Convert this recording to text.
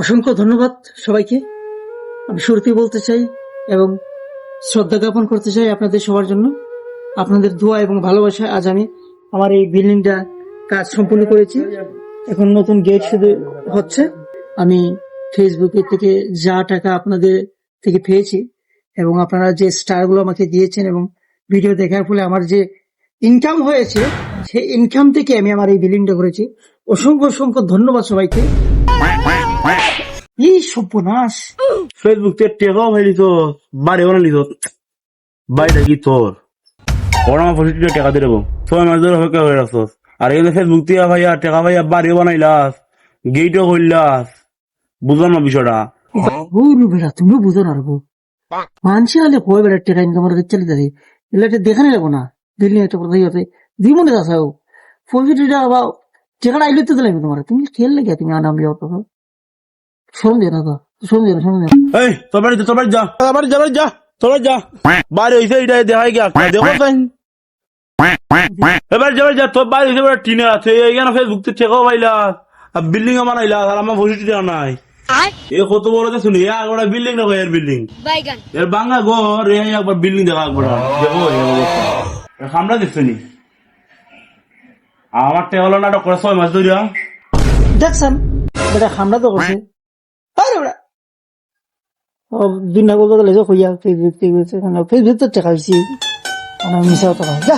অসংখ্য ধন্যবাদ সবাইকে। আমি শুরুতেই বলতে চাই এবং শ্রদ্ধা জ্ঞাপন করতে চাই আপনাদের সবার জন্য। আপনাদের দোয়া এবং ভালোবাসা আজ আমি আমার এই বিল্ডিংটা কাজ সম্পূর্ণ করেছি। এখন নতুন গেট শুধু হচ্ছে। আমি ফেসবুকে থেকে যা টাকা আপনাদের থেকে পেয়েছি এবং আপনারা যে স্টারগুলো আমাকে দিয়েছেন এবং ভিডিও দেখার ফলে আমার যে ইনকাম হয়েছে, সেই ইনকাম থেকে আমি আমার এই বিল্ডিংটা করেছি। অসংখ্য অসংখ্য ধন্যবাদ সবাইকে। এই সর্বনাশ। ফেসবুক তে টেকাও ভাই তো বাড়ি বানালি তো বাড়িটা কি ওরা টাকা ছয় মাস ধরে ভাইয়া টাকা ভাইয়া বাড়িও বানাইলাস গেটও করলাস বুঝলাম না বিষয়টা? ওরু তুমিও বুঝো না রবো। মানছি হলে কয় বেড়া টেকা ইনকাম করে চলে যাবে? এগুলো একটা দেখানি একটা কথা হতে জীবনে তো লাগবে তোমার তুমি খেল লেগে তুমি আনাম শোন দে না তো শোন দে না শোন দে এই তোর বাড়ি তোর বাড়ি যা। তোর বাড়ি যা বাড়ি যা তোর বাড়ি যা। বাড়ি হয়েছে এটা দেখাই গিয়া। দেখো তাই এবার যাবে যা তোর বাড়ি বড় টিনে আছে। এইখানে ফেসবুক তে টেকাও পাইলাস আর বিল্ডিং বানাইলাস আর আমার পঁচিশ টাকা নাই। এ কত বড় যে শুনি একবার বিল্ডিং দেখো এর বিল্ডিং এর বাংলা ঘর এ একবার বিল্ডিং দেখা একবার। দেখো সামনে দেখছ নি আমার টেহলো নাটক করে ছয় মাস ধরিয়া। দেখছেন? বেটা হামলা তো করছে। আরে বেটা ও দিন না বলতে গেলে যে কইয়া ফেসবুক ফেসবুক ফেসবুক তো টেকা হয়েছি মিশাও তো যা